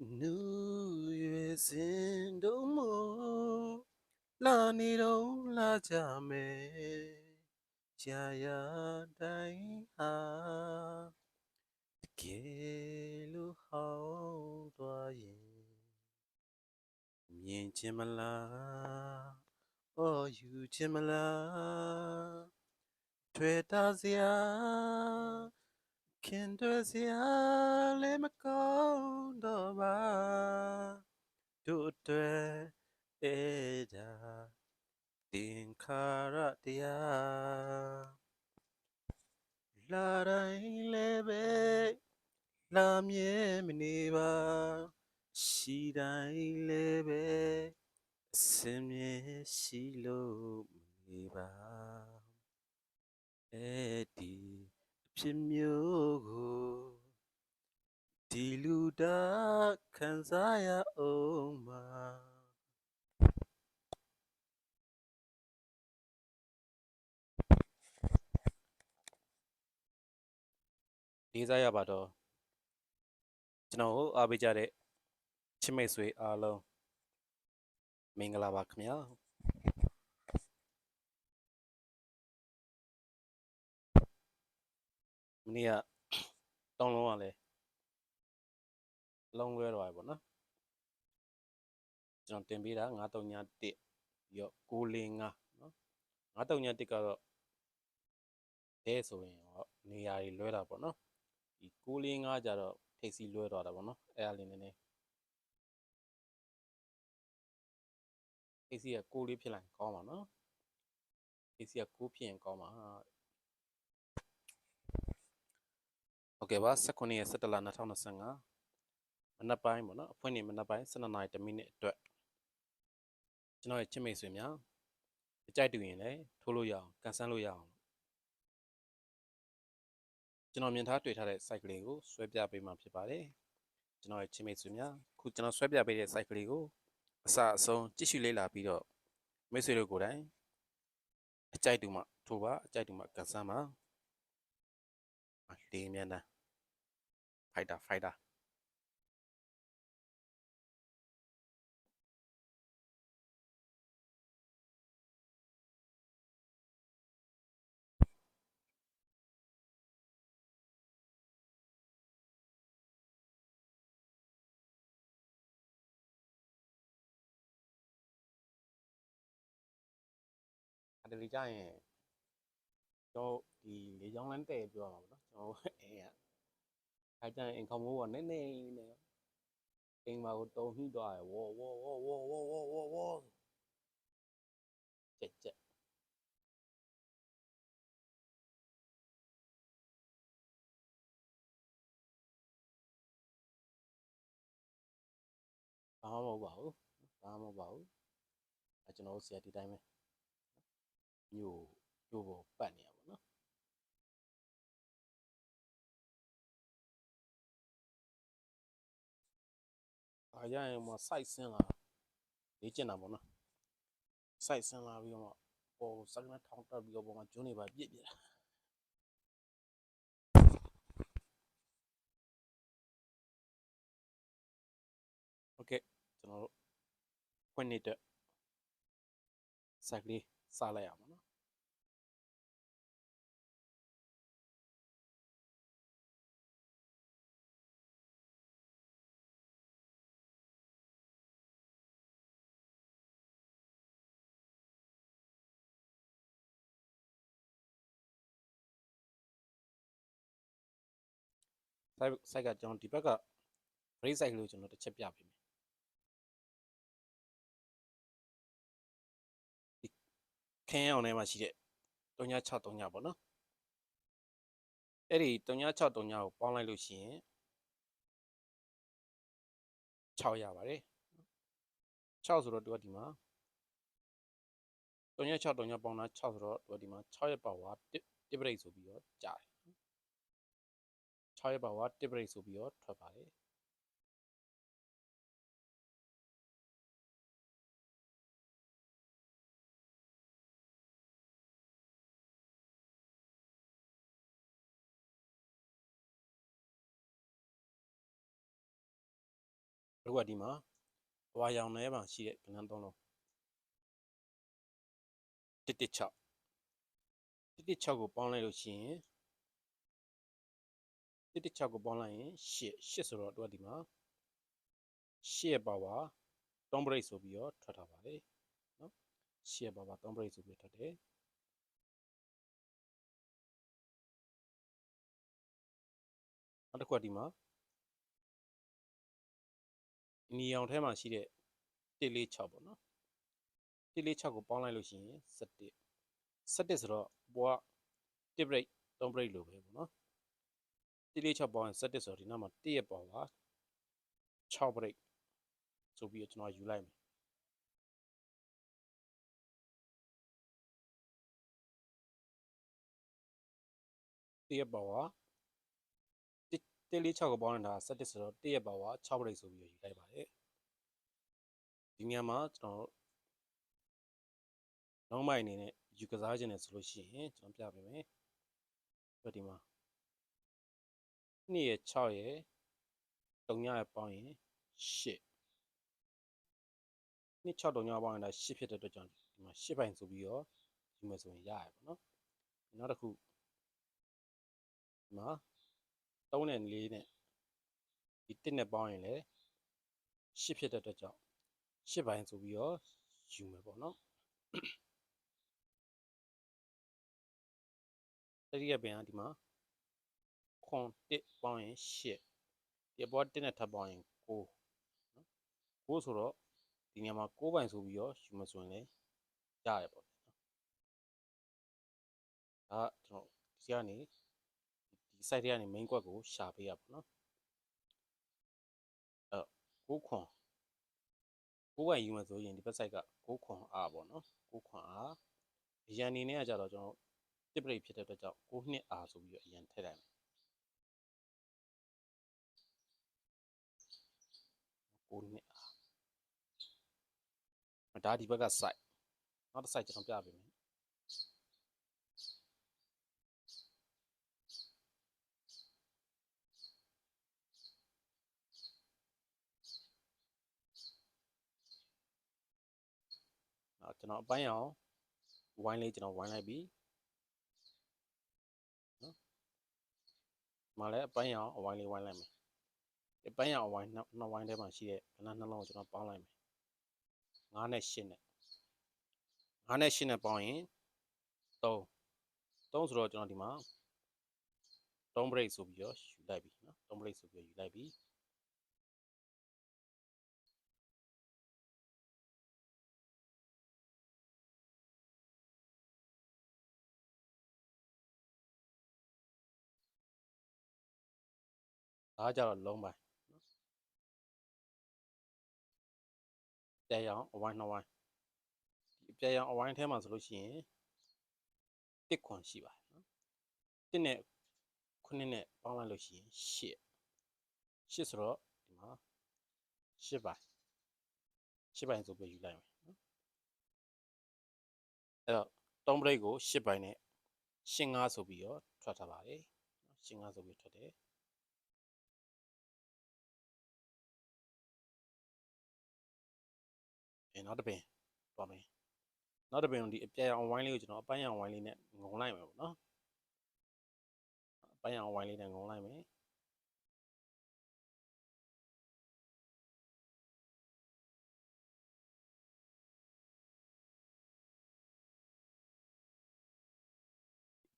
နူးရွယ်စင်တို့မလာနေတော့လာကြမယ်ကြာရတိုင်းဟာတကယ်လို့ဟောင်းသွားရင်မြင်ချင်မလားအော်ယူချင်မလားထွေတာစရာ ခင်တွေစရာလည်းမကောင်းတော့ပါတို့အတွက်အဲ့ဒါတင်ခါရတရားလာတိုင်းလည်းပဲလာမြဲမနေပါရှိတိုင်းလည်းပဲအစင်မြဲရှိလို့မနေပါအဲ့ဒီ အဖြစ်မျိုးကိုဒီလူတာခံစားရအောင်မှာလေးစားရပါတော့ကျွန်တော်ကိုအားပေးကြတဲ့ချစ်မိတ်ဆွေအားလုံးမင်္ဂလာပါခင်ဗျာ နေ့ကတောင်းလုံးကလည်းလုံးလွဲတော့ပါပေါ့နော်ကျွန်တော်တင်ပေးတာ931ပြီးတော့605နော်931ကတော့အဲဆိုရင်တော့နေရာတွေလွဲတာပေါ့နော်ဒီ645ကြတော့ထိပ်စီလွဲသွားတာပေါ့နော်အဲ့ဒါလေးနည်းနည်းထိပ်စီက6လေးဖြစ်လိုက်ကောင်းပါနော်ထိပ်စီက6ဖြစ်ရင်ကောင်းပါ ဟုတ်ကဲ့ပါ19ရက်17လ2025မနက်ပိုင်းပေါ့နော်အဖွင့်နေမနက်ပိုင်း12နာရီ1မိနစ်အတွက်ကျွန်တော်ရဲ့ချစ်မိတ်ဆွေများအကြိုက်တူရင်လည်းထိုးလို့ရအောင်ကန်ဆန်းလို့ရအောင်ကျွန်တော်မြင်ထားတွေ့ထားတဲ့ site ကလေးကိုဆွဲပြပေးမှာဖြစ်ပါတယ်ကျွန်တော်ရဲ့ချင်းမိတ်ဆွေများခုကျွန်တော်ဆွဲပြပေးတဲ့ site ကလေးကိုအစအဆုံးကြည့်ရှုလေ့လာပြီးတော့မိတ်ဆွေတို့ကိုယ်တိုင်အကြိုက်တူမှထိုးပါအကြိုက်တူမှကန်ဆန်းပါအလေးမြန်တာ ไฟดาไฟดาอันเดลิจ้าเนี่ยเจ้าที่เลี้ยงนั้นเตะอยู่เนาะเจ้าเอ๋ မ်ကအဲကြရင်အင်ကောင်မိုးကနည်းနည်းနဲ့အိမ်မှာကိုတုံနှီးသွားရယ်ဝေါ်ဝေါ်ဝေါ်ဝေါ်ဝေါ်ဝေါ်ဝေါ်ဝေါ်ကြက်ကြက်ဘာမှမဟုတ်ပါဘူးဘာမှမဟုတ်ပါဘူးအဲကျွန်တော်တို့ဆရာဒီတိုင်းပဲမြို့မြို့ပေါ်ပတ်နေရ အားရရင်မ site ဆင်းလာလေ့ကျင့်တာပေါ့နော်။ site ဆင်းလာပြီးတော့မှပေါ်စကနထောင်းတက်ပြီးတော့ပေါ်မှာဂျွန်းနေပါပြစ်ပြတာ။ Okay ကျွန်တော်တို့ဖွင့်နေတဲ့ site လေးစလိုက်ရအောင်နော်။ စိုက်စိုက်ကကျွန်တော်ဒီဘက်က break site လို့ကျွန်တော်တစ်ချက်ပြပေးမယ်ဒီခင်းအောင်ထဲမှာရှိတဲ့3963ပေါ့နော်အဲ့ဒီ3963ကိုပေါင်းလိုက်လို့ရှိရင်6ရပါတယ်6ဆိုတော့သူကဒီမှာ3963ပေါင်းတာ6ဆိုတော့သူကဒီမှာ6ရဲ့ power 1 break ဆိုပြီးတော့ကြားတယ် 6ရက်ပါဝါ1 break ဆိုပြီးတော့ထွက်ပါတယ်တို့ကဒီမှာဘွာရောင်ထဲမှာရှိတဲ့ကဏ္ဍသုံးလုံး116 116ကိုပေါင်းလိုက်လို့ရှိရင် 116ကိုပေါင်းလိုက်ရင်8 8ဆိုတော့တို့ကဒီမှာ8ရဲ့ power 3 break ဆိုပြီးတော့ထွက်ထားပါတယ်နော်8ရဲ့ power 3 break ဆိုပြီးထွက်တယ်နောက်တစ်ခုကဒီမှာနီအောင်ထဲမှာရှိတဲ့146ပေါ့နော်146ကိုပေါင်းလိုက်လို့ရှိရင်17 17ဆိုတော့ဘောက1 break 3 break လို့ပဲပေါ့နော် 146ပေါင်းရင်17ဆိုတော့ဒီနောက်မှာ1ရဲ့ပေါပါ6 break ဆိုပြီးတော့ကျွန်တော်ယူလိုက်မယ်1ရဲ့ပေါပါ146ကိုပေါင်းနေတာ17ဆိုတော့1ရဲ့ပေါပါ6 break ဆိုပြီးတော့ယူလိုက်ပါတယ်ဒီညမှာကျွန်တော်နောက်မိုင်အနေနဲ့ယူကစားခြင်းနဲ့ဆိုလို့ရှိရင်ကျွန်တော်ပြပေးမယ်ဒီမှာ 2ရဲ့6ရဲ့3ညရဲ့ပေါင်းရင်8 2 6 3ညပေါင်းရင်ဒါ8ဖြစ်တဲ့အတွက်ကြောင့်ဒီမှာ8ပိုင်ဆိုပြီးတော့ယူမယ်ဆိုရင်ရရပါတော့နောက်တစ်ခုဒီမှာ3နဲ့4နဲ့ဒီ1နဲ့ပေါင်းရင်လည်း8ဖြစ်တဲ့အတွက်ကြောင့်8ပိုင်ဆိုပြီးတော့ယူမယ်ပေါ့နော်တတိယပင်ကဒီမှာ ခွန်1ပေါင်းရင်8ဒီဘော1နဲ့ထပ်ပေါင်းရင်9နော်9ဆိုတော့ဒီနေရာမှာ9ပိုင်ဆိုပြီးတော့ယူမဆိုရင်လည်းရတယ်ပေါ့နော်ဒါကကျွန်တော်ဒီကနေဒီ site ထဲကနေ main quad ကိုရှာပေးရပါတော့အဲ့9ခွန်9ပိုင်ယူမဆိုရင်ဒီ website က9ခွန်အားပေါ့နော်9ခွန်အားအရန်နေနဲ့ကကြတော့ကျွန်တော်တစ်ပရိတ်ဖြစ်တဲ့အတွက်ကြောင့်6နှစ်အားဆိုပြီးတော့အရင်ထည့်လိုက်မယ် 6နှစ်အားဒါဒီဘက်က site နောက်တစ် site ကျွန်တော်ပြပေးမယ်နော်ကျွန်တော်အပိုင်းအောင်ဝိုင်းလေးကျွန်တော်ဝိုင်းလိုက်ပြီမှာလည်းအပိုင်းရအောင်အဝိုင်းလေးဝိုင်းလိုက်မယ်အ ပိုင်းရအောင်အဝိုင်းနှစ်ဝိုင်းထဲမှာရှိတဲ့ကဏ္ဍနှလုံးကိုကျွန်တော်ပေါင်းလိုက်မယ်9နဲ့10နဲ့9နဲ့10နဲ့ပေါင်းရင်3 3ဆိုတော့ကျွန်တော်ဒီမှာ3 break ဆိုပြီးတော့ယူလိုက်ပြီနော်3 break ဆိုပြီးတော့ယူလိုက်ပြီဒါကြတော့လုံးပိုင်း နော်ပြရအောင်အဝိုင်းနှစ်ဝိုင်းဒီပြရအောင်အဝိုင်းထဲမှာဆိုလို့ရှိရင်တစ်ခွန်ရှိပါတယ်နော်တစ်နဲ့ခုနှစ်နဲ့ပေါင်းလိုက်လို့ရှိရင်ရှစ်ရှစ်ဆိုတော့ဒီမှာရှစ်ပိုင်းရှစ်ပိုင်းဆိုပြီးယူလိုက်မယ်နော်အဲ့တော့3 break ကိုရှစ်ပိုင်းနဲ့ရှင်း5ဆိုပြီးတော့ထွက်ထားပါတယ်ရှင်း5ဆိုပြီးထွက်တယ် အဲနောက်တစ်ပင်သွားမယ်နောက်တစ်ပင်ဒီအပြာရောင်ဝိုင်းလေးကိုကျွန်တော်အပန်းရောင်ဝိုင်းလေးနဲ့ငုံလိုက်မယ်ပေါ့နော်အပန်းရောင်ဝိုင်းလေးနဲ့ငုံလိုက်မယ်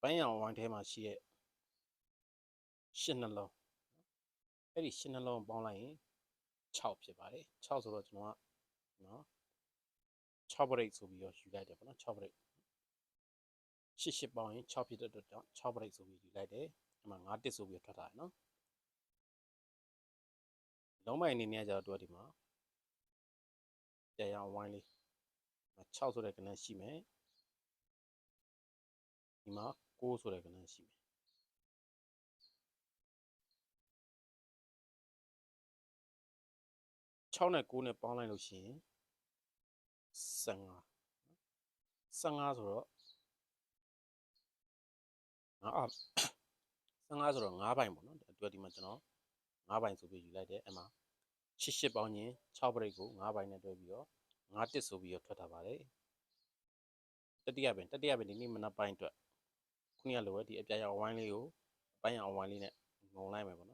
ပန်းရောင်ဝိုင်းထဲမှာရှိရဲ့ရှစ်နှလုံးအဲ့ဒီရှစ်နှလုံးပေါင်းလိုက်ရင်6ဖြစ်ပါတယ်6ဆိုတော့ကျွန်တော်ကနော် 6 break ဆိုပြီးတော့ယူလိုက်တယ်ပေါ့နော်6 break ရှစ်ရှစ်ပေါင်းရင်6ဖြစ်တဲ့အတွက်ကြောင့်6 break ဆိုပြီးယူလိုက်တယ်ဒီမှာ9တစ်ဆိုပြီးထွက်တာနော်လုံးမိုင်အနေနဲ့ကျတော့သူကဒီမှာကြာရအောင်ဝိုင်းလေး6ဆိုတဲ့ကဏ္ဍရှိမယ်ဒီမှာ6ဆိုတဲ့ကဏ္ဍရှိမယ်6နဲ့9နဲ့ပေါင်းလိုက်လို့ရှိရင် 15 15ဆိုတော့ငါအ15ဆိုတော့9ပိုင်ပေါ့နော်ဒီဒီမှာကျွန်တော်9ပိုင်ဆိုပြီးယူလိုက်တယ်အဲ့မှာရှစ်ရှစ်ပေါင်းရင်6ပရိတ်ကို9ပိုင်းနဲ့တွဲပြီးတော့9တစ်ဆိုပြီးတော့ထွက်ထားပါတယ်တတိယပင်တတိယပင်ဒီနေ့မနက်ပိုင်းအတွက်ခုနကလိုပဲဒီအပြာရောင်ဝိုင်းလေးကိုအပိုင်းရောင်ဝိုင်းလေးနဲ့ငုံလိုက်မယ်ပေါ့နော်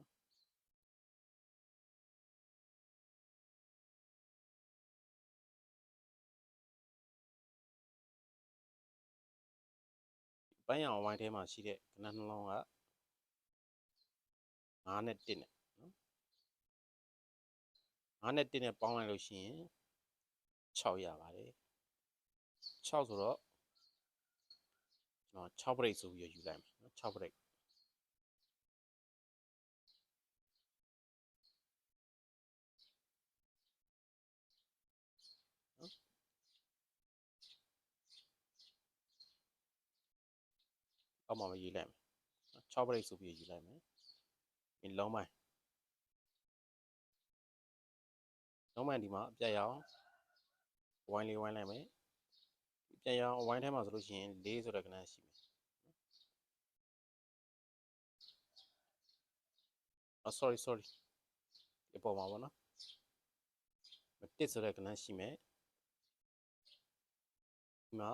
ပိုင်းရောင်ဝိုင်းထဲမှာရှိတဲ့ကနန်းနှလုံးက9နဲ့1နဲ့နော်9နဲ့1နဲ့ပေါင်းလိုက်လို့ရှိရင်6ရပါတယ်6ဆိုတော့ကျွန်တော်6ပရိတ်ဆိုပြီးတော့ယူလိုက်မယ်နော်6ပ အောက်မှာမရေးလိုက်မယ်နော်6ပရိတ်ဆိုပြီးတော့ယူလိုက်မယ်ဒီလုံးပိုင်းလုံးပိုင်းဒီမှာအပြတ်ရအောင်ဝိုင်းလေးဝိုင်းလိုက်မယ်အပြတ်ရအောင်ဝိုင်းထဲမှာဆိုလို့ရှိရင်၄ဆိုတဲ့ကဏ္ဍရှိမယ်အော် sorry sorry ဒီပေါ်မှာပေါ့နော်တစ်ဆိုတဲ့ကဏ္ဍရှိမယ်ဒီမှာ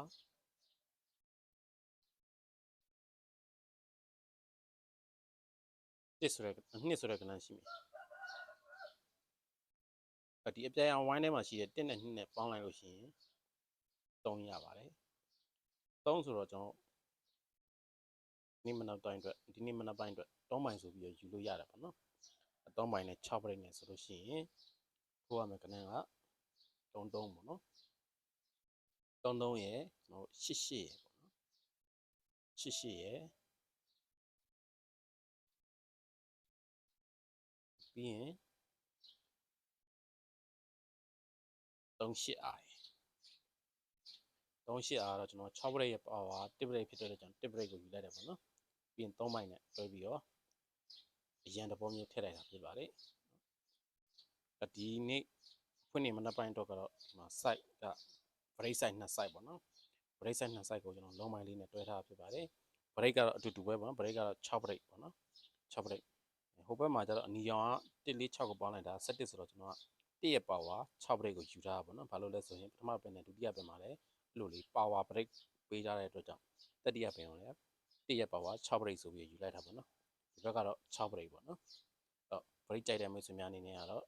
တစ်ဆိုတဲ့နှစ်ဆိုတဲ့ကဏ္ဍရှိမယ်အဲ့ဒီအပြတ်ရအောင်ဝိုင်းထဲမှာရှိတဲ့တစ်နဲ့နှစ်နဲ့ပေါင်းလိုက်လို့ရှိရင်3ရပါတယ်3ဆိုတော့ကျွန်တော်ဒီမနက်တိုင်းအတွက်ဒီနေ့မနက်ပိုင်းအတွက်3ပိုင်းဆိုပြီးတော့ယူလို့ရတယ်ပေါ့နော်3ပိုင်းနဲ့6ပရိတ်နဲ့ဆိုလို့ရှိရင်ထိုးရမယ်ကဏ္ဍက33ပေါ့နော်33ရယ်ကျွန်တော်88ရယ်ပေါ့နော်88ရယ် ပြီးရင်38အားရယ်38အားတော့ကျွန်တော်6ပရိတ်ရဲ့ပါဝါ1ပရိတ်ဖြစ်တဲ့အတွက်ကြောင့်1ပရိတ်ကိုယူလိုက်တယ်ပေါ့နော်ပြီးရင်3ပိုင်းနဲ့တွဲပြီးတော့အရန်တဘောမျိုးထည့်လိုက်တာဖြစ်ပါတယ်အဒီနေ့ဖွင့်နေမနက်ပိုင်းတော့ကတော့ဒီမှာ site က break site နှစ် site ပေါ့နော် break site နှစ် site ကိုကျွန်တော်လုံးပိုင်းလေးနဲ့တွဲထားဖြစ်ပါတယ် break ကတော့အတူတူပဲပေါ့နော် break ကတော့6 break ပေါ့နော်6 break ဟိုဘက်မှာကျတော့အနီရောင်က146ကိုပေါင်းလိုက်တာ17ဆိုတော့ကျွန်တော်က1ရဲ့ power 6 break ကိုယူထားတာပေါ့နော်ဘာလို့လဲဆိုရင်ပထမပင်နဲ့ဒုတိယပင်မှာလည်းအဲ့လိုလေး power break ပေးကြတဲ့အတွက်ကြောင့်တတိယပင်ကိုလည်း1ရဲ့ power 6 break ဆိုပြီးယူလိုက်တာပေါ့နော်ဒီဘက်ကတော့6 break ပေါ့နော်အဲ့ break ကြိုက်တဲ့မိတ်ဆွေများအနေနဲ့ကတော့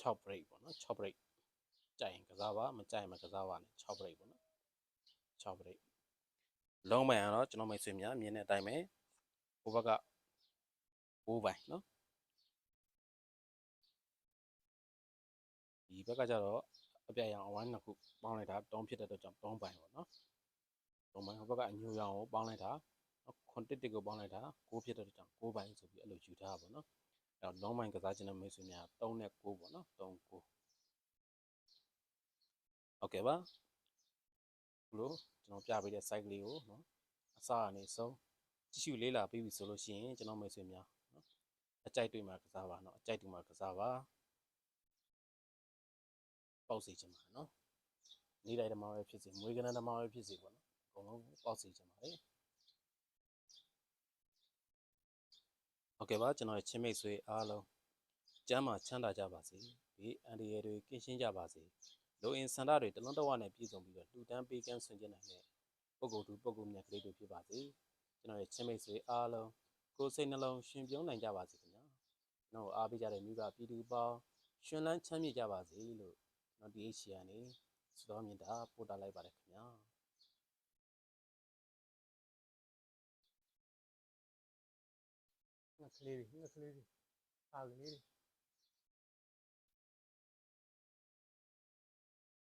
6 break ပေါ့နော်6 break ကြိုက်ရင်ကစားပါမကြိုက်ရင်မကစားပါနဲ့6 break ပေါ့နော်6 break လုံးပိုင်းကတော့ကျွန်တော်မိတ်ဆွေများမြင်တဲ့အတိုင်းပဲဟိုဘက်က6ပိုင်းနော်ဒီဘက်ကကျတော့အပြည့်ရောင်အဝိုင်းနှစ်ခုပေါင်းလိုက်တာတုံးဖြစ်တဲ့အတွက်ကြောင့်3ပိုင်းပေါ့နော်3ပိုင်းဟိုဘက်ကအညူရောင်ကိုပေါင်းလိုက်တာခွန်တစ်တစ်ကိုပေါင်းလိုက်တာ6ဖြစ်တဲ့အတွက်ကြောင့်6ပိုင်းဆိုပြီးအဲ့လိုယူထားပါပေါ့နော်အဲ့တော့လုံးပိုင်းကစားခြင်းတဲ့မိတ်ဆွေများ3နဲ့6ပေါ့နော်3 9ဟုတ်ကဲ့ပါဘ လို့ကျွန်တော်ပြပေးတဲ့ site လေးကိုနော်အစကနေဆုံးကြည့်ရှုလေးလာပြီးပြီဆိုလို့ရှိရင်ကျွန်တော်မိတ်ဆွေများနော်အကြိုက်တွေ့မှာကစားပါနော်အကြိုက်တွေ့မှာကစားပါပေါက်စီချင်ပါနော်နေ့တိုင်းဓမ္မပဲဖြစ်စေမွေးကနန်းဓမ္မပဲဖြစ်စေပေါ့နော်အကုန်လုံးပေါက်စီချင်ပါလေဟုတ်ကဲ့ပါကျွန်တော်ရဲ့ချင်းမိတ်ဆွေအားလုံးကျမ်းမှာချမ်းသာကြပါစေဒီအန်ဒီရတွေကင်းရှင်းကြပါစေ လိုအင်စန္ဒတွေတလုံးတဝနဲ့ပြည့်စုံပြီးတော့လှူဒန်းပေးကမ်းဆွင်ကျင်နိုင်တဲ့ပုဂ္ဂိုလ်သူပုဂ္ဂိုလ်မြတ်ကလေးတွေဖြစ်ပါစေကျွန်တော်ရဲ့ချင်းမိတ်ဆွေအားလုံးကိုယ်စိတ်နှလုံးရှင်ပြုံးနိုင်ကြပါစေခင်ဗျာကျွန်တော်အားပေးကြတဲ့မိဘပြည်သူပေါင်းရှင်လန်းချမ်းမြေ့ကြပါစေလို့ကျွန်တော်ဒီ HC ကနေစတော်မြင်တာပို့တာလိုက်ပါတယ်ခင်ဗျာငါကလေးတွေငါကလေးတွေအားကလေးတွေ